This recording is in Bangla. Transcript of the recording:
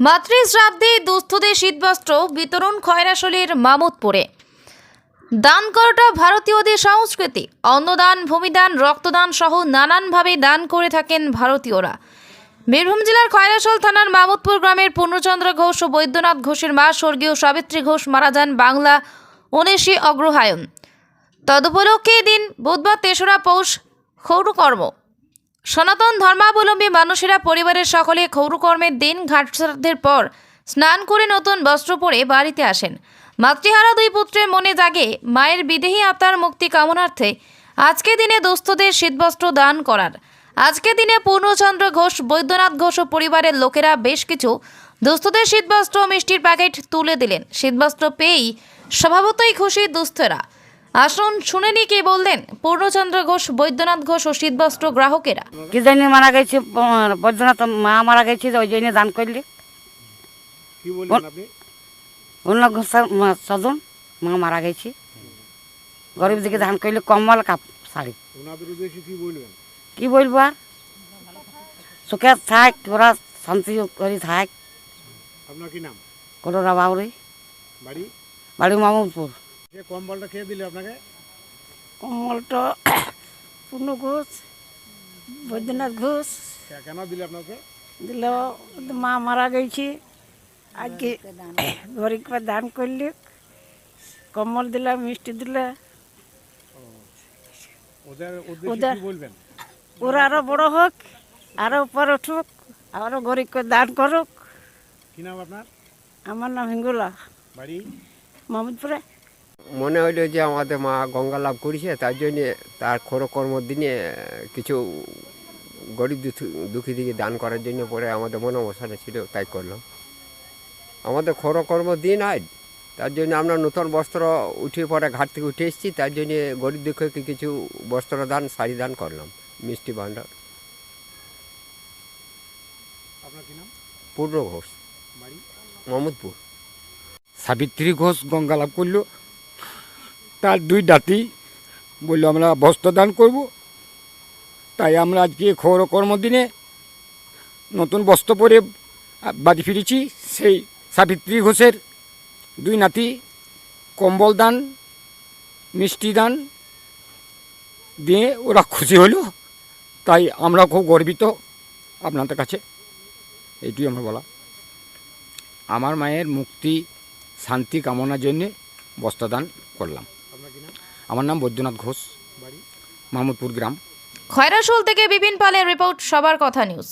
মাতৃ শ্রাদ্ধে দুস্থদের শীতবস্ত্র, বিতরণ খয়রাশলির মামুদপুরে। দান করাটা ভারতীয়দের সংস্কৃতি। অন্নদান, ভূমিদান, রক্তদান সহ নানানভাবে দান করে থাকেন ভারতীয়রা। বীরভূম জেলার খয়রাশল থানার মামুদপুর গ্রামের পূর্ণচন্দ্র ঘোষ ও বৈদ্যনাথ ঘোষের মা স্বর্গীয় সাবিত্রী ঘোষ মারা যান বাংলা উনিশে অগ্রহায়ণ। তদুপলক্ষে দিন বুধবার তেসরা পৌষ, ক্ষৌরকর্ম। সনাতন ধর্মাবলম্বী মানুষেরা পরিবারের সকলে ক্ষৌরকর্মের দিন ঘাট পর স্নান করে নতুন বস্ত্র পরে বাড়িতে আসেন। মাতৃহারা দুই পুত্রের মনে জাগে, মায়ের বিদেহী আত্মার মুক্তি কামনার্থে আজকে দিনে দুস্থদের শীতবস্ত্র দান করার। আজকে দিনে পূর্ণচন্দ্র ঘোষ, বৈদ্যনাথ ঘোষ ও পরিবারের লোকেরা বেশ কিছু দুস্থদের শীতবস্ত্র মিষ্টির প্যাকেট তুলে দিলেন। শীতবস্ত্র পেয়েই স্বভাবতই খুশি দুস্থরা। আসুন শুনে নি কি বললেন? পূর্ণচন্দ্র ঘোষ বৈদ্যনাথ ঘোষ ও শীতবস্ত্র গ্রাহকেরা। কি জানি মারা গেছে বৈদ্যনাথ মা মারা গেছে ওই জন্য দান করলি। কি বললেন আপনি? অন্য সজন মা মারা গেছে। গরিব দিকে দান করলে কম্বল কাপ শাড়ি। কি বলবেন? কি বলব আর? সুখে থাক ওরা শান্তি করে থাক। আপনার কি নাম? করোনা বাউরি বাড়ি? বাড়ি মামুদপুর সে কম্বলটা খেয়ে দিলে আপনাকে? কমলটা পূর্ণ ঘোষ বৈদ্যনাথ ঘোষ। কে- কেন দিলে আপনাকে? দিল মা মারা গেছে। আজকে গরিবকে দান করলে। কমল দিলা মিষ্টি দিলা। ওদের কি বলবেন? ওরা আরও বড় হোক আরও উপর উঠুক আরও গরিবকে দান করুক। কি নাম আপনার? আমার নাম হিঙ্গুলা। বাড়ি? মাহমুদপুরে মনে হইল যে আমাদের মা গঙ্গা লাভ করেছে তার জন্য তার খরকর্ম দিনে কিছু গরিব দুঃখী- দিকে দান করার জন্য পরে আমাদের মনে মশাটা ছিল তাই করলাম আমাদের খরকর্ম দিন হয় তার জন্য আমরা নতুন বস্ত্র উঠে পরে ঘাট থেকে উঠে এসেছি তার জন্য গরিব দুঃখকে কিছু বস্ত্র দান শাড়ি দান করলাম মিষ্টি ভাণ্ডার। পূর্ণ ঘোষ। মোহাম্মদপুর সাবিত্রী ঘোষ গঙ্গা লাভ করল তার দুই ডাতি বলল, আমরা বস্ত্র দান করব। তাই আমরা আজকে খৌর কর্মদিনে নতুন বস্ত্র পরে বাড়ি ফিরেছি, সেই সাবিত্রী ঘোষের দুই নাতি, কম্বল দান, মিষ্টি দান দিয়ে ওরা খুশি হলো। তাই আমরা খুব গর্বিত আপনাদের কাছে। এইটুই আমার বলা। আমার মায়ের মুক্তি, শান্তি কামনার জন্যে বস্ত্রদান করলাম। আমার নাম বৈদ্যনাথ ঘোষ বাড়ি? মাহমুদপুর গ্রাম। খয়রাশোল থেকে বিপিন পালের রিপোর্ট সবার কথা নিউজ।